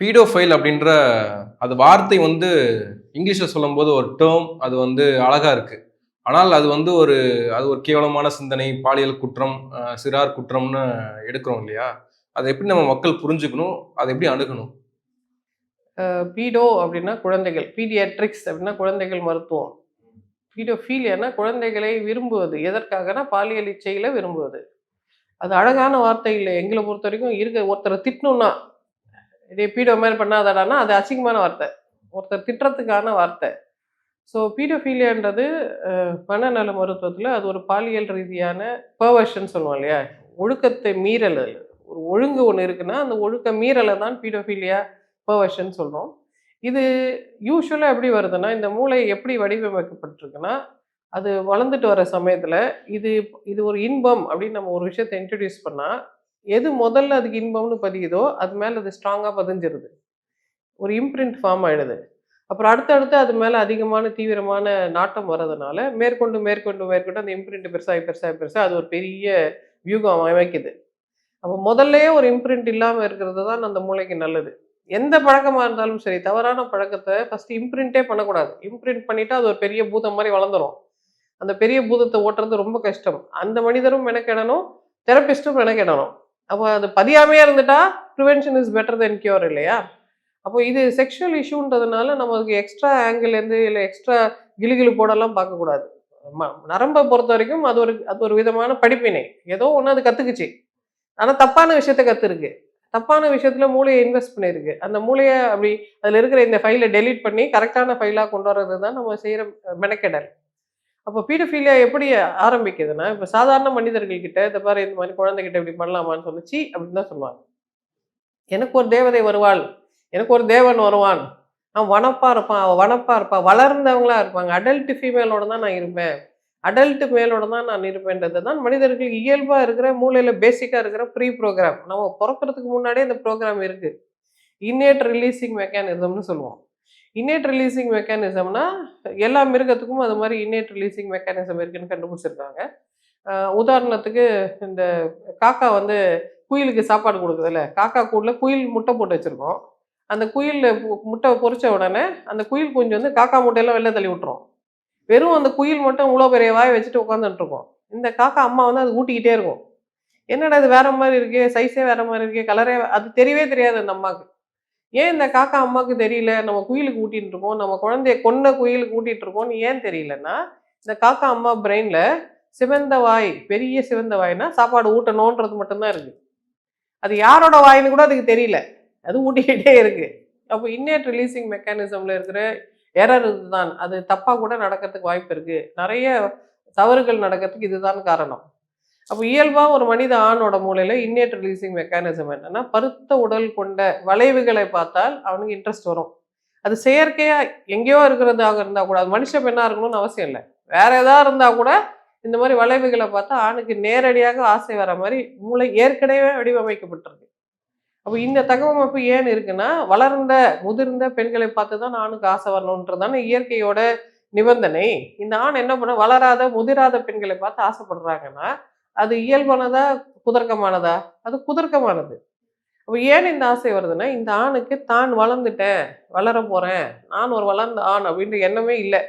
Paedophile அப்படின்ற அது வார்த்தை வந்து இங்கிலீஷில் சொல்லும்போது ஒரு டேர்ம் அது வந்து அழகாக இருக்குது ஆனால் அது வந்து ஒரு அது ஒரு கேவலமான சிந்தனை பாலியல் குற்றம் சிறார் குற்றம்னு எடுக்கிறோம் இல்லையா? அதை எப்படி நம்ம மக்கள் புரிஞ்சுக்கணும்? அதை எப்படி அணுகணும்? பீடோ அப்படின்னா குழந்தைகள். பீடியாட்ரிக்ஸ் அப்படின்னா குழந்தைகள் மருத்துவம். பீடோஃபீலியானா குழந்தைகளை விரும்புவது. எதற்காகனா பாலியல் இச்சையில் விரும்புவது. அது அழகான வார்த்தை இல்லை. எங்களை பொறுத்த வரைக்கும் இருக்க ஒருத்தரை திட்டணும்னா இதே பீடோ மாதிரி பண்ணாதடானா அது அசிங்கமான வார்த்தை. ஒருத்தர் திட்டுறதுக்கான வார்த்தை. ஸோ பீடோஃபீலியான்றது மனநல மருத்துவத்தில் அது ஒரு பாலியல் ரீதியான பர்வர்ஷன் சொல்லுவோம் இல்லையா? ஒழுக்கத்தை மீறல். ஒரு ஒழுங்கு ஒன்று இருக்குன்னா அந்த ஒழுக்க மீறலை தான் பீடோஃபீலியா பர்வர்ஷன் சொல்கிறோம் இது யூஸ்வலாக எப்படி வருதுன்னா இந்த மூளை எப்படி வடிவமைக்கப்பட்டிருக்குன்னா அது வளர்ந்துட்டு வர சமயத்தில் இது இது ஒரு இன்பம் அப்படின்னு நம்ம ஒரு விஷயத்தை இன்ட்ரடியூஸ் பண்ணால் எது முதல்ல அதுக்கு இன்பம்னு பதியுதோ அது மேலே அது ஸ்ட்ராங்காக பதிஞ்சிருது. ஒரு இம்ப்ரிண்ட் ஃபார்ம் ஆயிடுது. அப்புறம் அடுத்தடுத்து அது மேலே அதிகமான தீவிரமான நாட்டம் வர்றதுனால மேற்கொண்டு மேற்கொண்டு மேற்கொண்டு அந்த இம்ப்ரிண்ட் பெருசாகி பெருசாகி பெருசாக அது ஒரு பெரிய வியூகம் அமைக்குது. அப்போ முதல்லயே ஒரு இம்ப்ரிண்ட் இல்லாமல் இருக்கிறது தான் அந்த மூளைக்கு நல்லது. எந்த பழக்கமாக இருந்தாலும் சரி தவறான பழக்கத்தை ஃபஸ்ட்டு இம்ப்ரிண்ட்டே பண்ணக்கூடாது. இம்ப்ரிண்ட் பண்ணிட்டா அது ஒரு பெரிய பூதம் மாதிரி வளர்ந்துரும். அந்த பெரிய பூதத்தை ஓட்டுறது ரொம்ப கஷ்டம். அந்த மனிதரும் மெனக்கெடணும் எனக்கு மெனக்கெடணும். அப்போ அது பதியாமையே இருந்துட்டா prevention is better then cure இல்லையா? அப்போ இது செக்ஷுவல் இஷ்யூன்றதுனால நமக்கு எக்ஸ்ட்ரா ஆங்கிள்லேருந்து இல்லை எக்ஸ்ட்ரா கிலுகிலு போடலாம் பார்க்கக்கூடாது ம நரம்பை பொறுத்த வரைக்கும் அது ஒரு அது ஒரு விதமான படிப்பினை. ஏதோ ஒன்று அது கற்றுக்குச்சு ஆனால் தப்பான விஷயத்த கற்றுருக்கு தப்பான விஷயத்தில் மூளையை இன்வெஸ்ட் பண்ணியிருக்கு அந்த மூளையை அப்படி அதில் இருக்கிற இந்த ஃபைலை டெலீட் பண்ணி கரெக்டான ஃபைலாக கொண்டு வர்றது தான் நம்ம செய்கிற மெனக்கெடல். அப்போ பீடோஃபீலியா எப்படி ஆரம்பிக்குதுன்னா இப்போ சாதாரண மனிதர்கள்கிட்ட இந்த மாதிரி இந்த மாதிரி குழந்தைகிட்ட இப்படி பண்ணலாமான்னு சொல்லிச்சு அப்படின்னு தான் சொல்லுவாங்க. எனக்கு ஒரு தேவதை வருவாள். எனக்கு ஒரு தேவன் வருவான். அவன் வனப்பாக இருப்பான் அவள் வனப்பாக இருப்பான் வளர்ந்தவங்களா இருப்பாங்க. அடல்ட் ஃபீமேலோட தான் நான் இருப்பேன். அடல்ட் மேலோட தான் நான் இருப்பேன்றது தான் மனிதர்களுக்கு இயல்பாக இருக்கிற மூலையில் பேசிக்காக இருக்கிற ப்ரீ ப்ரோக்ராம் நம்ம பிறக்கிறதுக்கு முன்னாடியே இந்த ப்ரோக்ராம் இருக்குது இன்னேட் ரிலீசிங் மெக்கானிசம்னு சொல்லுவோம். இன்னேட் ரிலீசிங் மெக்கானிசம்னா எல்லா மிருகத்துக்கும் அது மாதிரி இன்னேட் ரிலீசிங் மெக்கானிசம் இருக்குன்னு கண்டுபிடிச்சிருக்காங்க. உதாரணத்துக்கு இந்த காக்கா வந்து குயிலுக்கு சாப்பாடு கொடுக்குதுல்ல காக்கா கூட்டில் குயில் முட்டை போட்டு வச்சுருக்கோம். அந்த குயில் முட்டை பொரிச்ச உடனே அந்த குயில் குஞ்சு வந்து காக்கா முட்டையெல்லாம் வெளில தள்ளி விட்டுரும். வெறும் அந்த குயில் மட்டும் இவ்வளோ பெரிய வாய் வச்சுட்டு உட்காந்துட்டுருக்கோம் இந்த காக்கா அம்மா வந்து அது ஊட்டிக்கிட்டே இருக்கும். என்னடா இது வேற மாதிரி இருக்கு? சைஸே வேற மாதிரி இருக்கு? கலரே அது தெரியவே தெரியாது அந்த அம்மாவுக்கு. ஏன் இந்த காக்கா அம்மாவுக்கு தெரியல? நம்ம குயிலுக்கு ஊட்டிட்டு இருக்கோம். நம்ம குழந்தைய கொன்ன குயிலுக்கு ஊட்டிட்டு இருக்கோம்னு ஏன் தெரியலன்னா இந்த காக்கா அம்மா பிரெயின்ல சிவந்த வாய் பெரிய சிவந்த வாய்னா சாப்பாடு ஊட்டணுன்றது மட்டும்தான் இருக்கு. அது யாரோட வாயின்னு கூட அதுக்கு தெரியல. அது ஊட்டிக்கிட்டே இருக்கு. அப்போ இன்னேட் ரிலீசிங் மெக்கானிசம்ல இருக்கிற எரர் இதுதான். அது தப்பா கூட நடக்கிறதுக்கு வாய்ப்பு இருக்கு. நிறைய தவறுகள் நடக்கிறதுக்கு இதுதான் காரணம். அப்போ இயல்பாக ஒரு மனித ஆணோட மூளையில் இன்னேட் ரிலீசிங் மெக்கானிசம் என்னன்னா பருத்த உடல் கொண்ட வளைவுகளை பார்த்தால் அவனுக்கு இன்ட்ரெஸ்ட் வரும். அது செயற்கையாக எங்கேயோ இருக்கிறதாக இருந்தால் கூட அது மனுஷ பெண்ணாக இருக்கணும்னு அவசியம் இல்லை. வேற ஏதாவது இருந்தால் கூட இந்த மாதிரி வளைவுகளை பார்த்தா ஆணுக்கு நேரடியாக ஆசை வர மாதிரி மூளை ஏற்கனவே வடிவமைக்கப்பட்டிருக்கு. அப்போ இந்த தகவமைப்பு ஏன் இருக்குன்னா வளர்ந்த முதிர்ந்த பெண்களை பார்த்து தான் ஆணுக்கு ஆசை வரணுன்றதான இயற்கையோட நிபந்தனை. இந்த ஆண் என்ன பண்ண வளராத முதிராத பெண்களை பார்த்து ஆசைப்படுறாங்கன்னா அது இயல்பானதா குதர்க்கமானதா? அது குதர்க்கமானது. அப்போ ஏன் இந்த ஆசை வருதுன்னா இந்த ஆணுக்கு தான் வளர்ந்துட்டேன் வளர போகிறேன் நான் ஒரு வளர்ந்த ஆண் அப்படின்ற எண்ணமே இல்லை.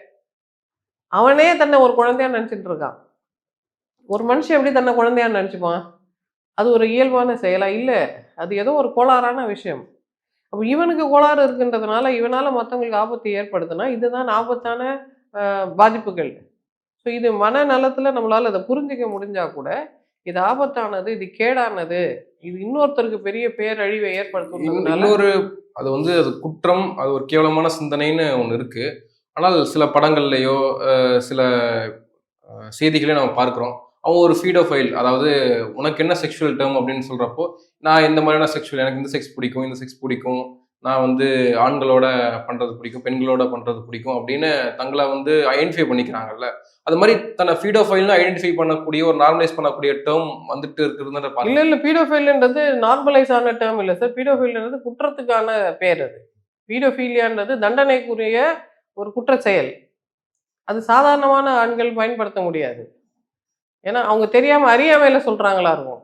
அவனே தன்னை ஒரு குழந்தையா நினச்சிட்டு இருக்கான். ஒரு மனுஷன் எப்படி தன்னை குழந்தையா நினச்சிப்பான்? அது ஒரு இயல்பான செயலா? இல்லை. அது ஏதோ ஒரு கோளாறான விஷயம். அப்போ இவனுக்கு கோளாறு இருக்குன்றதுனால இவனால் மற்றவங்களுக்கு ஆபத்து ஏற்படுதுன்னா இதுதான் ஆபத்தான பாதிப்புகள். ஸோ இது மனநலத்துல நம்மளால அதை புரிஞ்சிக்க முடிஞ்சா கூட இது ஆபத்தானது இது கேடானது இது இன்னொருத்தருக்கு பெரிய பேரழிவை ஏற்படுத்துறதுனால இன்னொரு அது வந்து அது குற்றம் அது ஒரு கேவலமான சிந்தனைன்னு ஒன்று இருக்கு. ஆனால் சில படங்கள்லையோ சில செய்திகளையும் நம்ம பார்க்குறோம். அவன் ஒரு ஃபீடோஃபைல் அதாவது உனக்கு என்ன செக்ஷுவல் டேர்ம் அப்படின்னு சொல்றப்போ நான் இந்த மாதிரியான செக்ஷுவல் எனக்கு இந்த செக்ஸ் பிடிக்கும் இந்த செக்ஸ் பிடிக்கும் நான் வந்து ஆண்களோட பண்ணுறது பிடிக்கும் பெண்களோட பண்ணுறது பிடிக்கும் அப்படின்னு தங்களை வந்து ஐடென்டிஃபை பண்ணிக்கிறாங்கல்ல. அது மாதிரி தன்னை ஃபீடோஃபைல்னு ஐடென்டிஃபை பண்ணக்கூடிய ஒரு நார்மலைஸ் பண்ணக்கூடிய டேர்ம் வந்துட்டு இருக்கிறதுன்ற பார்த்து இல்ல இல்ல பீடோஃபைல்ன்றது நார்மலைஸ் ஆன டேர்ம் இல்லை சார் பீடோஃபைல்ன்றது குற்றத்துக்கான பேர் அது. பீடோஃபீலியான்றது தண்டனைக்குரிய ஒரு குற்ற செயல். அது சாதாரணமான ஆண்கள் பயன்படுத்த முடியாது. ஏன்னா அவங்க தெரியாமல் அறியாமையில் சொல்கிறாங்களா இருக்கும்.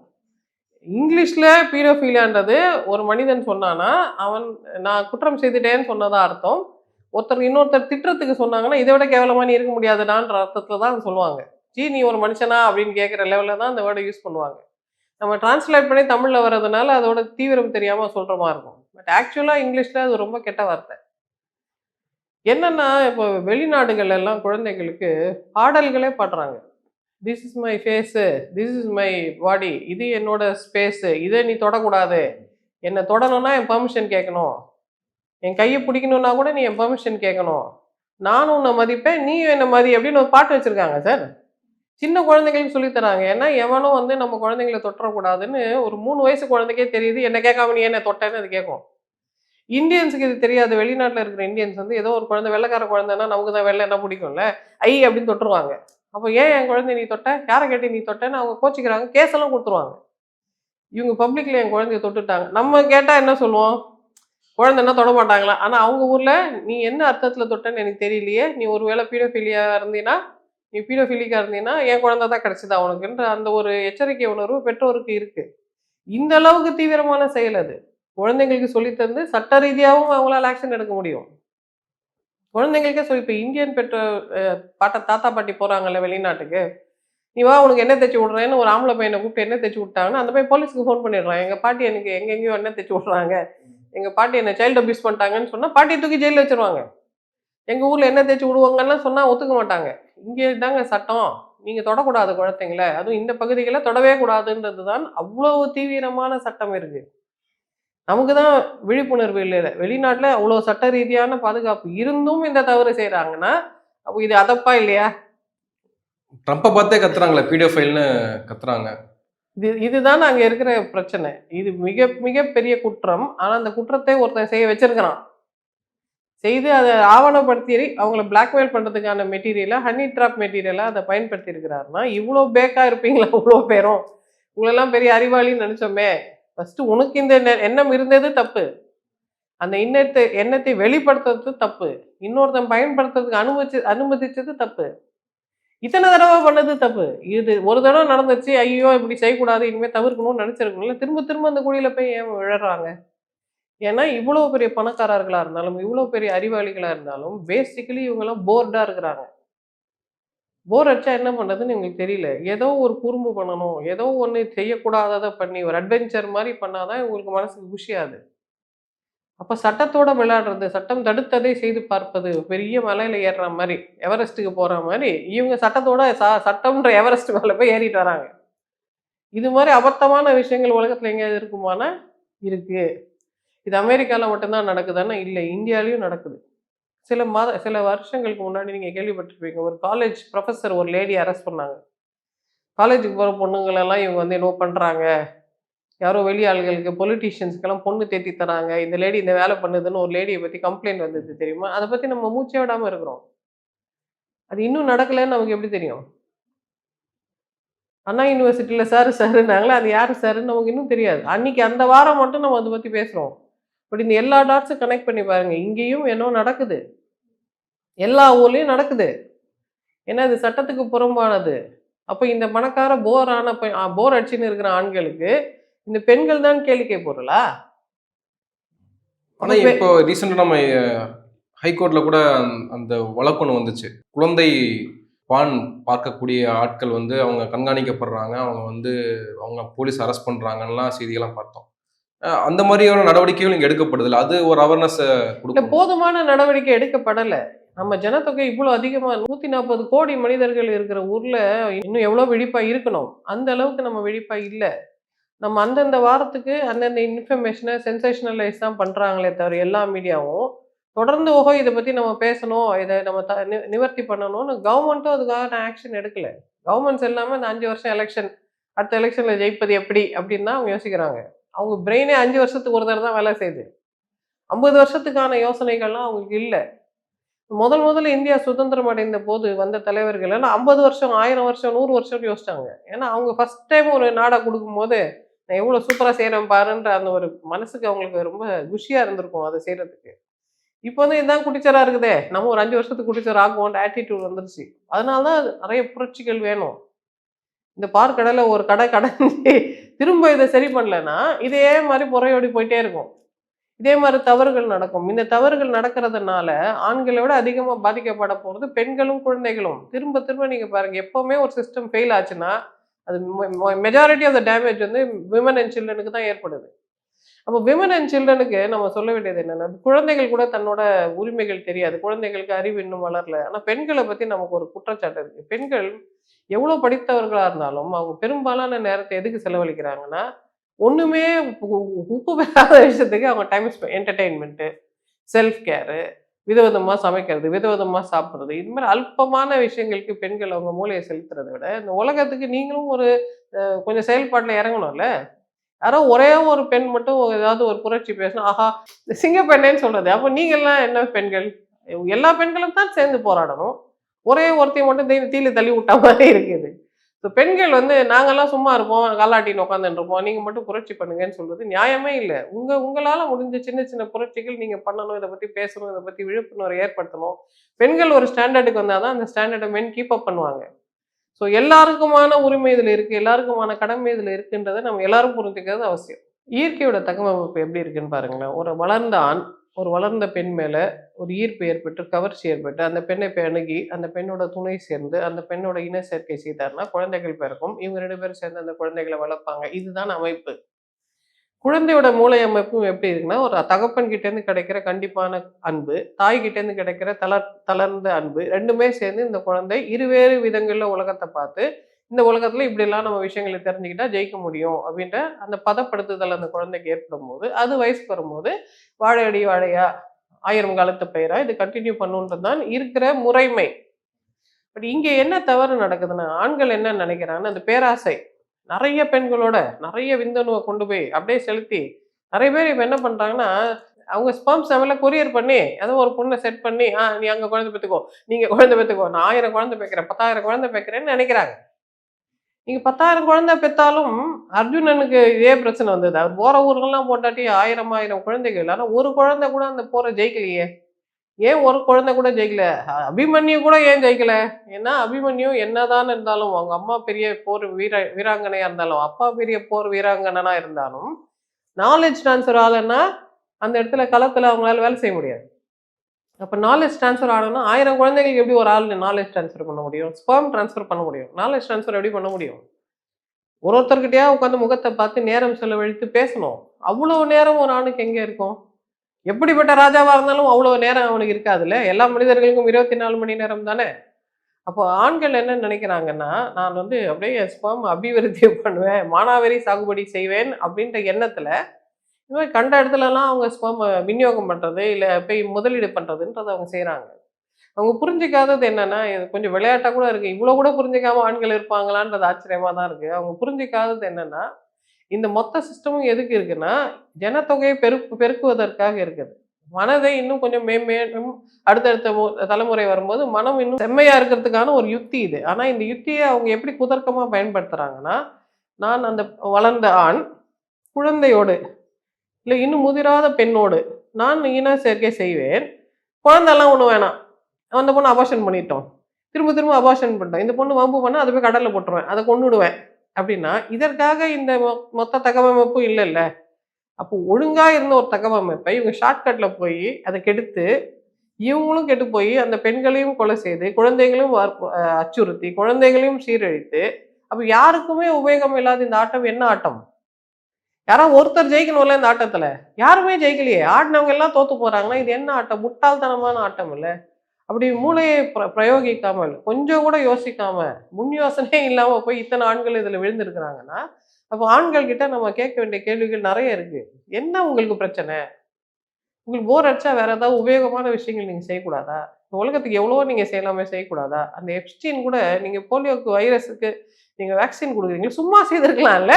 இங்கிலீஷில் பீடோஃபீலியான்றது ஒரு மனிதன் சொன்னான்னா அவன் நான் குற்றம் செய்துட்டேன்னு சொன்னதா அர்த்தம். ஒருத்தர் இன்னொருத்தர் திட்டுறதுக்கு சொன்னாங்கன்னா இதை விட கேவலமாக நீ இருக்க முடியாதுடான்ற அர்த்தத்தில் தான் சொல்லுவாங்க. ஜி நீ ஒரு மனுஷனா அப்படின்னு கேட்குற லெவலில் தான் அந்த வேர்டை யூஸ் பண்ணுவாங்க. நம்ம டிரான்ஸ்லேட் பண்ணி தமிழில் வர்றதுனால அதோட தீவிரம் தெரியாமல் சொல்கிற மாதிரி இருக்கும். பட் ஆக்சுவலாக இங்கிலீஷில் அது ரொம்ப கெட்ட வார்த்தை. என்னென்னா இப்போ வெளிநாடுகள் எல்லாம் குழந்தைகளுக்கு பாடல்களே பாடுறாங்க. This is my face this is my body இது என்னோட ஸ்பேஸு இதை நீ தொடக்கூடாது. என்னை தொடணும்னா என் பர்மிஷன் கேட்கணும். என் கையை பிடிக்கணும்னா கூட நீ என் பர்மிஷன் கேட்கணும். நானும் உன்னை மதிப்பேன் நீ என்னை மதி அப்படின்னு ஒரு பாட்டு வச்சுருக்காங்க சார் சின்ன குழந்தைங்களுக்கு சொல்லித்தராங்க ஏன்னா எவனும் வந்து நம்ம குழந்தைங்கள தொட்டக்கூடாதுன்னு ஒரு மூணு வயசு குழந்தைக்கே தெரியுது என்ன கேட்காம நீ என்ன தொட்டேன்னு அது கேட்கும். இந்தியன்ஸுக்கு இது தெரியாது வெளிநாட்டில் இருக்கிற இந்தியன்ஸ் வந்து ஏதோ ஒரு குழந்தை வெள்ளைக்கார குழந்தைன்னா நமக்கு தான் வெள்ளை என்ன பிடிக்கும்ல? ஐ அப்படின்னு தொட்டுருவாங்க. அப்போ ஏன் என் குழந்தை நீ தொட்ட? யாரை கேட்டு நீ தொட்டேன்னு அவங்க கோச்சிக்கிறாங்க கேஸ் எல்லாம் கொடுத்துருவாங்க. இவங்க பப்ளிக்கில் என் குழந்தைய தொட்டுட்டாங்க. நம்ம கேட்டால் என்ன சொல்லுவோம்? குழந்தைன்னா தொட மாட்டாங்களா? ஆனால் அவங்க ஊரில் நீ என்ன அர்த்தத்தில் தொட்டேன்னு எனக்கு தெரியலையே. நீ ஒரு வேளை பீடோஃபிலியா இருந்தீன்னா நீ பீடோஃபிலிக்காக இருந்தீங்கன்னா என் குழந்தை தான் கிடச்சிதா உனக்குன்ற அந்த ஒரு எச்சரிக்கை உணர்வு பெற்றோருக்கு இருக்குது இந்த அளவுக்கு தீவிரமான செயல் அது. குழந்தைங்களுக்கு சொல்லித் தந்து சட்ட ரீதியாகவும் அவங்களால ஆக்ஷன் எடுக்க முடியும். குழந்தைங்களுக்கே சொல்லி இப்போ இந்தியன் பெற்ற பாட்டை தாத்தா பாட்டி போகிறாங்கல்ல வெளிநாட்டுக்கு நீ வா உனக்கு என்ன தைச்சி விட்றேன்னு ஒரு ஆம்பளை பையனை கூப்பிட்டு என்ன தைச்சி விட்டாங்கன்னா அந்த பையன் போலீஸ்க்கு ஃபோன் பண்ணிடுறான். எங்கள் பாட்டி எனக்கு எங்கெங்கேயோ என்ன தைச்சி விட்றாங்க. எங்கள் பாட்டி என்ன சைல்டு அபியூஸ் பண்ணிட்டாங்கன்னு சொன்னால் பாட்டி தூக்கி ஜெயிலில் வச்சிருவாங்க. எங்கள் ஊரில் என்ன தேய்ச்சி விடுவாங்கன்னா சொன்னால் ஒத்துக்க மாட்டாங்க. இங்கே தாங்க சட்டம். நீங்கள் தொடக்கூடாது குழந்தைங்கள. அதுவும் இந்த பகுதிகளை தொடவே கூடாதுன்றது தான் அவ்வளோ தீவிரமான சட்டம் இருக்குது நமக்கு தான் விழிப்புணர்வு இல்லை. வெளிநாட்டுல அவ்வளோ சட்ட ரீதியான பாதுகாப்பு இருந்தும் இந்த தவறு செய்றாங்கன்னா அப்போ இது அதப்பா இல்லையா? ட்ரம்ப்பை பார்த்தே கத்துறாங்களே பீடியோஃபைல்னு கத்துறாங்க. இது இதுதான் அங்க இருக்கிற பிரச்சனை. இது மிக மிக பெரிய குற்றம். ஆனா அந்த குற்றத்தை ஒருத்தன் செய்ய வச்சிருக்கிறான். செய்து அதை ஆவணப்படுத்தி அவங்கள பிளாக்மெயில் பண்றதுக்கான மெட்டீரியலா ஹனி ட்ராப் மெட்டீரியலா அதை பயன்படுத்தி இருக்கிறாருன்னா இவ்வளோ பேக்கா இருப்பீங்களா? இவ்வளோ பேரும். உங்களெல்லாம் பெரிய அறிவாளின்னு நினைச்சோமே. ஃபஸ்ட்டு உனக்கு இந்த எண்ணம் இருந்தது தப்பு. அந்த எண்ணத்தை எண்ணத்தை வெளிப்படுத்துறது தப்பு. இன்னொருத்தன் பயன்படுத்துறதுக்கு அனுமதி அனுமதிச்சது தப்பு. இத்தனை தடவை பண்ணது தப்பு. இது ஒரு தடவை நடந்துச்சு ஐயோ இப்படி செய்யக்கூடாது இனிமேல் தவிர்க்கணும்னு நினச்சிருக்கணும்ல. திரும்ப திரும்ப அந்த குழியில் போய் ஏன் விழறாங்க? ஏன்னா இவ்வளோ பெரிய பணக்காரர்களாக இருந்தாலும் இவ்வளோ பெரிய அறிவாளிகளாக இருந்தாலும் பேசிக்கலி இவங்கெல்லாம் போர்டாக இருக்கிறாங்க. போர் அடிச்சா என்ன பண்ணுறதுன்னு எங்களுக்கு தெரியல. ஏதோ ஒரு குறும்பு பண்ணணும். ஏதோ ஒன்று செய்யக்கூடாததை பண்ணி ஒரு அட்வென்ச்சர் மாதிரி பண்ணாதான் இவங்களுக்கு மனசுக்கு குஷியாது அப்போ சட்டத்தோட விளையாடுறது சட்டம் தடுத்ததை செய்து பார்ப்பது பெரிய மலையில் ஏறுற மாதிரி எவரெஸ்ட்டுக்கு போகிற மாதிரி இவங்க சட்டத்தோட ச- சட்டம்ன்ற எவரெஸ்ட் மேலே போய் ஏறிட்டு வராங்க. இது மாதிரி அபத்தமான விஷயங்கள் உலகத்தில் எங்கேயாவது இருக்குமானா? இருக்குது இது அமெரிக்காவில் மட்டும்தான் நடக்குதான்னா இல்லை இந்தியாலையும் நடக்குது. சில மாத சில வருஷங்களுக்கு முன்னாடி நீங்கள் கேள்விப்பட்டிருப்பீங்க ஒரு காலேஜ் ப்ரொஃபஸர் ஒரு லேடி அரெஸ்ட் பண்ணாங்க. காலேஜுக்கு போகிற பொண்ணுங்களெல்லாம் இவங்க வந்து என்ன பண்ணுறாங்க யாரோ வெளி ஆள்களுக்கு பொலிட்டீஷியன்ஸ்க்கெல்லாம் பொண்ணு தேத்தி தராங்க. இந்த லேடி இந்த வேலை பண்ணுதுன்னு ஒரு லேடியை பற்றி கம்ப்ளைண்ட் வந்தது தெரியுமா? அதை பற்றி நம்ம மூச்சே விடாமல் இருக்கிறோம். அது இன்னும் நடக்கலைன்னு நமக்கு எப்படி தெரியும்? அண்ணா யூனிவர்சிட்டியில் சார் சாருனாங்களே அது யார் சாருன்னு நமக்கு இன்னும் தெரியாது. அன்னைக்கு அந்த வாரம் மட்டும் நம்ம அதை பற்றி பேசுகிறோம் பட் இந்த எல்லா டாட்ஸும் கனெக்ட் பண்ணி பாருங்க. இங்கேயும் என்ன நடக்குது. எல்லா ஊர்லேயும் நடக்குது. ஏன்னா இது சட்டத்துக்கு புறம்பானது. அப்போ இந்த பணக்கார போரான போர் அடிச்சுன்னு இருக்கிற ஆண்களுக்கு இந்த பெண்கள் தான் கேளிக்கை பொருளா? ஆனா இப்போ ரீசெண்டாக நம்ம ஹைகோர்ட்ல கூட அந்த- அந்த வழக்கு ஒன்று வந்துச்சு. குழந்தை பான் பார்க்கக்கூடிய ஆட்கள் வந்து அவங்க கண்காணிக்கப்படுறாங்க. அவங்க வந்து அவங்க போலீஸ் அரெஸ்ட் பண்றாங்கலாம் செய்திகள்லாம் பார்த்தோம். அந்த மாதிரியான நடவடிக்கைகள் இங்கே எடுக்கப்படுதில்ல. அது ஒரு அவேர்னஸ் கொடுக்கும். போதுமான நடவடிக்கை எடுக்கப்படல. நம்ம ஜனத்தொகை இவ்வளவு அதிகமா நூத்தி நாற்பது கோடி மனிதர்கள் இருக்கிற ஊர்ல இன்னும் எவ்வளவு விழிப்பா இருக்கணும்? அந்த அளவுக்கு நம்ம விழிப்பா இல்ல. நம்ம அந்தந்த வாரத்துக்கு அந்தந்த இன்ஃபர்மேஷனை சென்சேஷனலைஸ் தான் பண்றாங்களே தவிர எல்லா மீடியாவும் தொடர்ந்து ஓஹோ இதை பத்தி நம்ம பேசணும் இதை நம்ம த நி- நிவர்த்தி பண்ணணும்னு கவர்மெண்ட்டும் அதுக்கான ஆக்ஷன் எடுக்கல. கவர்மெண்ட்ஸ் எல்லாமே இந்த அஞ்சு வருஷம் எலெக்ஷன் அடுத்த எலெக்ஷன்ல ஜெயிப்பது எப்படி? அப்படின்னு தான் அவங்க யோசிக்கிறாங்க. அவங்க பிரெயினே அஞ்சு வருஷத்துக்கு ஒரு தடவை தான் வேலை செய்யுது. ஐம்பது வருஷத்துக்கான யோசனைகள்லாம் அவங்களுக்கு இல்லை. முதல் முதல்ல இந்தியா சுதந்திரம் அடைந்த போது வந்த தலைவர்கள் எல்லாம் ஐம்பது வருஷம் ஆயிரம் வருஷம் நூறு வருஷம் யோசிச்சாங்க. ஏன்னா அவங்க ஃபர்ஸ்ட் டைம் ஒரு நாடா கொடுக்கும்போது நான் எவ்வளோ சூப்பராக செய்கிறேன் பாருன்ற அந்த ஒரு மனசுக்கு அவங்களுக்கு ரொம்ப குஷியாக இருந்திருக்கும் அதை செய்கிறதுக்கு இப்போ வந்து இதான் குடிச்சராக இருக்குதே. நம்ம ஒரு அஞ்சு வருஷத்துக்கு குடிச்சர் ஆகுவோன்ற ஆட்டிடியூட் வந்துருச்சு. அதனால தான் நிறைய புரட்சிகள் வேணும். இந்த பார்க்கடலை ஒரு கடை கடைஞ்சி திரும்ப இதை சரி பண்ணலன்னா இதே மாதிரி புறையோடி போயிட்டே இருக்கும். இதே மாதிரி தவறுகள் நடக்கும். இந்த தவறுகள் நடக்கிறதுனால ஆண்களை விட அதிகமாக பாதிக்கப்பட போகிறது பெண்களும் குழந்தைகளும். திரும்ப திரும்ப நீங்கள் பாருங்கள் எப்போவுமே ஒரு சிஸ்டம் ஃபெயில் ஆச்சுன்னா அது மெஜாரிட்டி ஆஃப் த டேமேஜ் வந்து விமன் அண்ட் சில்ட்ரனுக்கு தான் ஏற்படுது. அப்போ விமன் அண்ட் சில்ட்ரனுக்கு நம்ம சொல்ல வேண்டியது என்னென்னா குழந்தைகள் கூட தன்னோட உரிமைகள் தெரியாது. குழந்தைகளுக்கு அறிவு இன்னும் வளரல. ஆனால் பெண்களை பற்றி நமக்கு ஒரு குற்றச்சாட்டு இருக்குது பெண்கள் எவ்வளோ படித்தவர்களாக இருந்தாலும் அவங்க பெரும்பாலான நேரத்தை எதுக்கு செலவழிக்கிறாங்கன்னா ஒன்றுமே உப்பு பெறாத விஷயத்துக்கு அவங்க டைம் என்டர்டெயின்மெண்ட்டு செல்ஃப் கேரு விதவிதமாக சமைக்கிறது விதவிதமாக சாப்பிட்றது. இது மாதிரி அல்பமான விஷயங்களுக்கு பெண்கள் அவங்க மூளையை செலுத்துறதை விட இந்த உலகத்துக்கு நீங்களும் ஒரு கொஞ்சம் செயல்பாட்டில் இறங்கணும்ல? யாரோ ஒரே ஒரு பெண் மட்டும் ஏதாவது ஒரு புரட்சி பேசணும் ஆஹா சிங்க சிங்கப்பெண்ணேன்னு சொல்றது. அப்போ நீங்கள்லாம் என்ன பெண்கள்? எல்லா பெண்களும் தான் சேர்ந்து போராடணும். ஒரே ஒருத்தையும் மட்டும் தீ தீல தள்ளி விட்ட மாதிரி இருக்குது. ஸோ பெண்கள் வந்து நாங்கள்லாம் சும்மா இருப்போம் காலாட்டின்னு உட்காந்துட்டு இருப்போம். நீங்கள் மட்டும் புரட்சி பண்ணுங்கன்னு சொல்றது நியாயமே இல்லை. உங்க உங்களால் முடிஞ்ச சின்ன சின்ன புரட்சிகள் நீங்கள் பண்ணணும் இதை பற்றி பேசணும் இதை பற்றி விழிப்புணர்வு ஏற்படுத்தணும். பெண்கள் ஒரு ஸ்டாண்டர்டுக்கு வந்தால் தான் அந்த ஸ்டாண்டர்டை மென் கீப் அப் பண்ணுவாங்க. ஸோ எல்லாருக்குமான உரிமை இதில் இருக்குது எல்லாருக்குமான கடமை இதில் இருக்குன்றதை நம்ம எல்லாரும் புரிஞ்சுக்கிறது அவசியம். இயற்கையோட தகவமைப்பு எப்படி இருக்குன்னு பாருங்களேன். ஒரு வளர்ந்த ஆண் ஒரு வளர்ந்த பெண் மேலே ஒரு ஈர்ப்பு ஏற்பட்டு கவர்ச்சி ஏற்பட்டு அந்த பெண்ணை போய் அணுகி அந்த பெண்ணோட துணை சேர்ந்து அந்த பெண்ணோட இன சேர்க்கை செய்தார்னா குழந்தைகள் பிறக்கும். இவங்க ரெண்டு பேரும் சேர்ந்து அந்த குழந்தைகளை வளர்ப்பாங்க. இதுதான் அமைப்பு. குழந்தையோட மூளை அமைப்பும் எப்படி இருக்குன்னா ஒரு தகப்பன் கிட்டேருந்து கிடைக்கிற கண்டிப்பான அன்பு தாய் கிடைக்கிற தளர் தளர்ந்த அன்பு ரெண்டுமே சேர்ந்து இந்த குழந்தை இருவேறு விதங்களில் உலகத்தை பார்த்து இந்த உலகத்துல இப்படிலாம் நம்ம விஷயங்களை தெரிஞ்சுக்கிட்டா ஜெயிக்க முடியும் அப்படின்ற அந்த பதப்படுத்துதல் அந்த குழந்தைக்கு ஏற்படும் போது அது வயசுக்கு வரும்போது வாழையடி வாழையா ஆயிரம் காலத்து பெயரா இது கண்டினியூ பண்ணுன்றது தான் இருக்கிற முறைமை. பட் இங்க என்ன தவறு நடக்குதுன்னா ஆண்கள் என்ன நினைக்கிறாங்கன்னு அந்த பேராசை நிறைய பெண்களோட நிறைய விந்தணுவை கொண்டு போய் அப்படியே செலுத்தி நிறைய பேர் இப்போ என்ன பண்றாங்கன்னா அவங்க ஸ்பம்ஸ் செவல கொரியர் பண்ணி ஏதோ ஒரு பொண்ணை செட் பண்ணி ஆ நீ அங்க குழந்தை பெற்றுக்கோ நீங்க குழந்தை பெற்றுக்கோ நான் ஆயிரம் குழந்தை பேக்கிறேன் பத்தாயிரம் குழந்தை பேக்கிறேன்னு நினைக்கிறாங்க. நீங்கள் பத்தாயிரம் குழந்தை பெற்றாலும் அர்ஜுனனுக்கு இதே பிரச்சனை வந்தது. அவர் போகிற ஊர்கள்லாம் போட்டாட்டி ஆயிரம் ஆயிரம் குழந்தைகள். ஆனால் ஒரு குழந்தை கூட அந்த போகிற ஜெயிக்கலையே. ஏன் ஒரு குழந்தை கூட ஜெயிக்கல? அபிமன்யு கூட ஏன் ஜெயிக்கல? ஏன்னா அபிமன்யு என்னதான் இருந்தாலும் அவங்க அம்மா பெரிய போர் வீர வீராங்கனையாக இருந்தாலும் அப்பா பெரிய போர் வீராங்கனனா இருந்தாலும் நாலேஜ் ட்ரான்ஸ்ஃபர் ஆகலைன்னா அந்த இடத்துல களத்தில் அவங்களால வேலை செய்ய முடியாது. அப்போ நாலேஜ் ட்ரான்ஸ்ஃபர் ஆகணும்னா ஆயிரம் குழந்தைகளுக்கு எப்படி ஒரு ஆள் நாலேஜ் ட்ரான்ஸ்ஃபர் பண்ண முடியும்? ஸ்பெர்ம் ட்ரான்ஸ்ஃபர் பண்ண முடியும். நாலேஜ் ட்ரான்ஸ்ஃபர் எப்படி பண்ண முடியும்? ஒரு ஒருத்தர்கிட்டயா உட்காந்து முகத்தை பார்த்து நேரம் செலவழித்து பேசணும். அவ்வளோ நேரம் ஒரு ஆணுக்கு எங்கே இருக்கும்? எப்படிப்பட்ட ராஜாவாக இருந்தாலும் அவ்வளோ நேரம் அவனுக்கு இருக்காதுல்ல? எல்லா மனிதர்களுக்கும் இருபத்தி நாலு மணி நேரம் தானே? அப்போ ஆண்கள் என்ன நினைக்கிறாங்கன்னா நான் வந்து அப்படியே ஸ்பெர்ம் அபிவிருத்தி பண்ணுவேன் மானாவரி சாகுபடி செய்வேன் அப்படின்ற எண்ணத்தில் இது மாதிரி கண்ட இடத்துலலாம் அவங்க ஸ்பெர்ம் விநியோகம் பண்ணுறது இல்லை போய் முதலீடு பண்றதுன்றதை அவங்க செய்கிறாங்க அவங்க புரிஞ்சிக்காதது என்னென்னா இது கொஞ்சம் விளையாட்டாக கூட இருக்குது இவ்வளோ கூட புரிஞ்சிக்காமல் ஆண்கள் இருப்பாங்களான்றது ஆச்சரியமாக தான் இருக்குது அவங்க புரிஞ்சிக்காதது என்னென்னா இந்த மொத்த சிஸ்டமும் எதுக்கு இருக்குன்னா ஜனத்தொகையை பெருக்கு பெருக்குவதற்காக இருக்குது. மனதை இன்னும் கொஞ்சம் மேம்மேலும் அடுத்தடுத்த மு- தலைமுறை வரும்போது மனம் இன்னும் செம்மையாக இருக்கிறதுக்கான ஒரு யுக்தி இது. ஆனால் இந்த யுக்தியை அவங்க எப்படி குதர்க்கமாக பயன்படுத்துகிறாங்கன்னா நான் அந்த வளர்ந்த ஆண் குழந்தையோடு இல்லை இன்னும் முதிராத பெண்ணோடு நான் இன சேர்க்கை செய்வேன். குழந்தெல்லாம் ஒன்றும் வேணாம். அந்த பொண்ணு அபாஷன் பண்ணிட்டோம். திரும்ப திரும்ப அபாஷன் பண்ணிட்டோம். இந்த பொண்ணு வம்பு பண்ணால் அதை போய் கடலில் போட்டுருவேன். அதை கொண்டுடுவேன் அப்படின்னா இதற்காக இந்த மொ- மொத்த தகவமைப்பும் இல்லைல்ல. அப்போ ஒழுங்காக இருந்த ஒரு தகவமைப்பை இவங்க ஷார்ட்கட்டில் போய் அதை கெடுத்து இவங்களும் கெட்டு போய் அந்த பெண்களையும் கொலை செய்து குழந்தைகளையும் அச்சுறுத்தி குழந்தைகளையும் சீரழித்து அப்போ யாருக்குமே உபயோகம் இல்லாத இந்த ஆட்டம் என்ன ஆட்டம்? யாராவது ஒருத்தர் ஜெயிக்கணும்ல இந்த ஆட்டத்தில்? யாருமே ஜெயிக்கலையே. ஆடினவங்க எல்லாம் தோத்து போகிறாங்கன்னா இது என்ன ஆட்டம்? முட்டாள்தனமான ஆட்டம் இல்லை. அப்படி மூளையை பிர பிரயோகிக்காமல் கொஞ்சம் கூட யோசிக்காம முன் யோசனையே இல்லாமல் போய் இத்தனை ஆண்கள் இதில் விழுந்திருக்கிறாங்கன்னா அப்போ ஆண்கள் கிட்ட நம்ம கேட்க வேண்டிய கேள்விகள் நிறைய இருக்கு. என்ன உங்களுக்கு பிரச்சனை? உங்களுக்கு போர் அடிச்சா வேற ஏதாவது உபயோகமான விஷயங்கள் நீங்கள் செய்யக்கூடாதா? இந்த உலகத்துக்கு எவ்வளவோ நீங்கள் செய்யலாமே செய்யக்கூடாதா? அந்த எப்ஸ்டின் கூட நீங்கள் போலியோக்கு வைரஸுக்கு நீங்கள் வேக்சின் கொடுக்குறீங்க. சும்மா செய்திருக்கலாம்ல?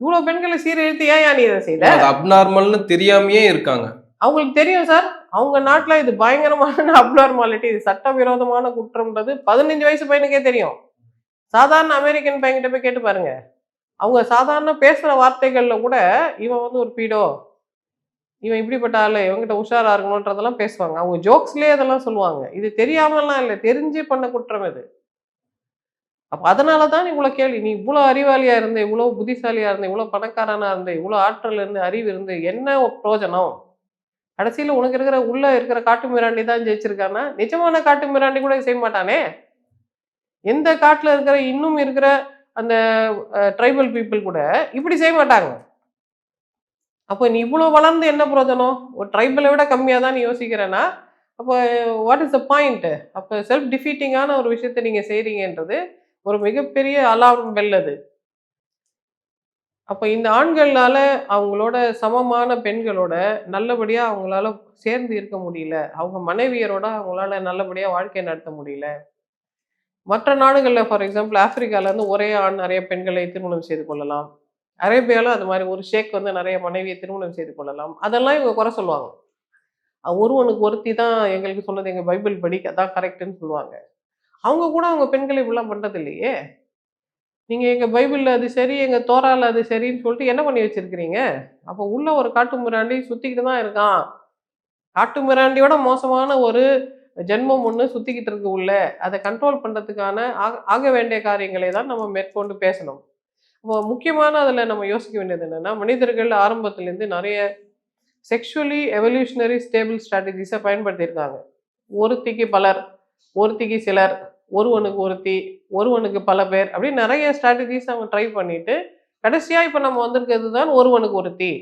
இவ்வளவு பெண்களை சீரழித்து ஏன் நீ இதை அது அப்நார்மல்னு தெரியாமயே இருக்காங்க. அவங்களுக்கு தெரியும் சார். அவங்க நாட்டுல இது பயங்கரமான அப்நார்மாலிட்டி இது சட்டவிரோதமான குற்றம்ன்றது பதினஞ்சு வயசு பையனுக்கே தெரியும். சாதாரண அமெரிக்கன் பையன்கிட்ட போய் கேட்டு பாருங்க. அவங்க சாதாரண பேசுற வார்த்தைகள்ல கூட இவன் வந்து ஒரு பீடோ இவன் இப்படிப்பட்ட ஆளு இவங்கிட்ட உஷாரா இருக்கணுன்றதெல்லாம் பேசுவாங்க. அவங்க ஜோக்ஸ்லயே அதெல்லாம் சொல்லுவாங்க. இது தெரியாமலாம் இல்லை தெரிஞ்சு பண்ண குற்றம் இது. அப்போ அதனால தான் இவ்வளோ கேள்வி. நீ இவ்வளோ அறிவாளியாக இருந்த இவ்வளோ புத்திசாலியாக இருந்த இவ்வளோ பணக்காரனாக இருந்த இவ்வளோ ஆற்றல் இருந்து அறிவு இருந்து என்ன பிரயோஜனம்? கடைசியில் உனக்கு இருக்கிற உள்ளே இருக்கிற காட்டு மிராண்டி தான் ஜெயிச்சிருக்கானா நிஜமான காட்டு மிராண்டி கூட செய்ய மாட்டானே? எந்த காட்டில் இருக்கிற இன்னும் இருக்கிற அந்த ட்ரைபல் பீப்புள் கூட இப்படி செய்ய மாட்டாங்க. அப்போ நீ இவ்வளோ வளர்ந்து என்ன பிரயோஜனம்? ஒரு ட்ரைபலை விட கம்மியாக தான் நீ யோசிக்கிறேன்னா அப்போ வாட் இஸ் த பாயிண்ட்டு அப்போ செல்ஃப் டிஃபீட்டிங்கான ஒரு விஷயத்தை நீங்கள் செய்கிறீங்கன்றது ஒரு மிகப்பெரிய அலாரம் பெல் அது. அப்போ இந்த ஆண்களால அவங்களோட சமமான பெண்களோட நல்லபடியாக அவங்களால சேர்ந்து இருக்க முடியல. அவங்க மனைவியரோட அவங்களால நல்லபடியாக வாழ்க்கை நடத்த முடியல. மற்ற நாடுகளில் ஃபார் எக்ஸாம்பிள் ஆப்பிரிக்காவிலேருந்து ஒரே ஆண் நிறைய பெண்களை திருமணம் செய்து கொள்ளலாம். அரேபியாவில் அது மாதிரி ஒரு ஷேக் வந்து நிறைய மனைவியை திருமணம் செய்து கொள்ளலாம். அதெல்லாம் இவங்க குறை சொல்லுவாங்க. ஒருவனுக்கு ஒருத்தி தான் எங்களுக்கு சொன்னது எங்கள் பைபிள் படி அதான் கரெக்டுன்னு சொல்லுவாங்க. அவங்க கூட அவங்க பெண்களை இப்படிலாம் பண்ணுறது இல்லையே நீங்கள் எங்கள் பைபிளில் அது சரி எங்கள் தோறால் அது சரின்னு சொல்லிட்டு என்ன பண்ணி வச்சுருக்கிறீங்க? அப்போ உள்ள ஒரு காட்டு மிராண்டி சுற்றிக்கிட்டு தான் இருக்கான். காட்டு மிராண்டியோட மோசமான ஒரு ஜென்மம் ஒன்று சுற்றிக்கிட்டு இருக்கு உள்ள. அதை கண்ட்ரோல் பண்ணுறதுக்கான ஆக- ஆக வேண்டிய காரியங்களை தான் நம்ம மேற்கொண்டு பேசணும். இப்போ முக்கியமான அதில் நம்ம யோசிக்க வேண்டியது என்னென்னா மனிதர்கள் ஆரம்பத்திலேருந்து நிறைய செக்ஷுவலி எவல்யூஷனரி ஸ்டேபிள் ஸ்ட்ராட்டஜிஸை பயன்படுத்தியிருக்காங்க. ஒருத்திக்கு பலர். ஒருத்திக்கு சிலர் ஒருவனுக்கு ஒருத்தி ஒருவனுக்கு பல பேர் அப்படின்னு நிறைய ஸ்ட்ராட்டஜிஸ் அவங்க ட்ரை பண்ணிட்டு கடைசியா இப்போ நம்ம வந்திருக்கிறது தான் ஒருவனுக்கு ஒருத்தி.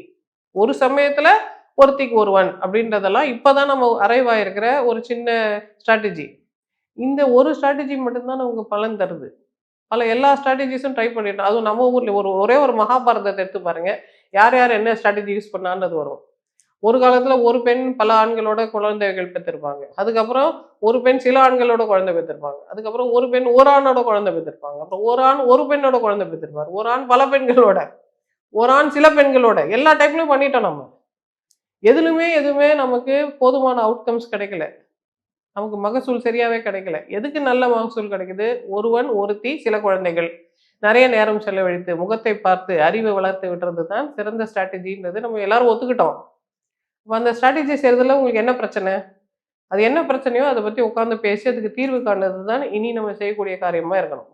ஒரு சமயத்துல ஒருத்திக்கு ஒருவன் அப்படின்றதெல்லாம் இப்போதான் நம்ம அரைவ் ஆயிருக்கிற ஒரு சின்ன ஸ்ட்ராட்டஜி இந்த ஒரு ஸ்ட்ராட்டஜி மட்டும்தான் நமக்கு பலன் தருது. பல எல்லா ஸ்ட்ராட்டஜிஸும் ட்ரை பண்ணிட்டோம் அதுவும் நம்ம ஊரில் ஒரு ஒரே ஒரு மகாபாரதத்தை எடுத்து பாருங்க. யார் யார் என்ன ஸ்ட்ராட்டஜி யூஸ் பண்ணான்றது வரும். ஒரு காலத்துல ஒரு பெண் பல ஆண்களோட குழந்தைகள் பெற்றிருப்பாங்க. அதுக்கப்புறம் ஒரு பெண் சில ஆண்களோட குழந்தை பெற்றிருப்பாங்க. அதுக்கப்புறம் ஒரு பெண் ஒரு ஆணோட குழந்தை பெற்றிருப்பாங்க. அப்புறம் ஒரு ஆண் ஒரு பெண்ணோட குழந்தை பெற்றிருப்பார். ஒரு ஆண் பல பெண்களோட ஒரு ஆண் சில பெண்களோட எல்லா டைப்லையும் பண்ணிட்டோம் நம்ம. எதுலுமே எதுவுமே நமக்கு போதுமான அவுட்கம்ஸ் கிடைக்கல. நமக்கு மகசூல் சரியாவே கிடைக்கல. எதுக்கு நல்ல மகசூல் கிடைக்குது? ஒருவன் ஒருத்தி சில குழந்தைகள். நிறைய நேரம் செலவழித்து முகத்தை பார்த்து அறிவை வளர்த்து விடுறது தான் சிறந்த ஸ்ட்ராட்டஜின்றது நம்ம எல்லாரும் ஒத்துக்கிட்டோம். அந்த ஸ்ட்ராட்டஜி செய்யறதுல உங்களுக்கு என்ன பிரச்சனை? அது என்ன பிரச்சனையோ அதை பற்றி உட்காந்து பேசி அதுக்கு தீர்வு காண்றது தான் இனி நம்ம செய்யக்கூடிய காரியமாக இருக்கணும்.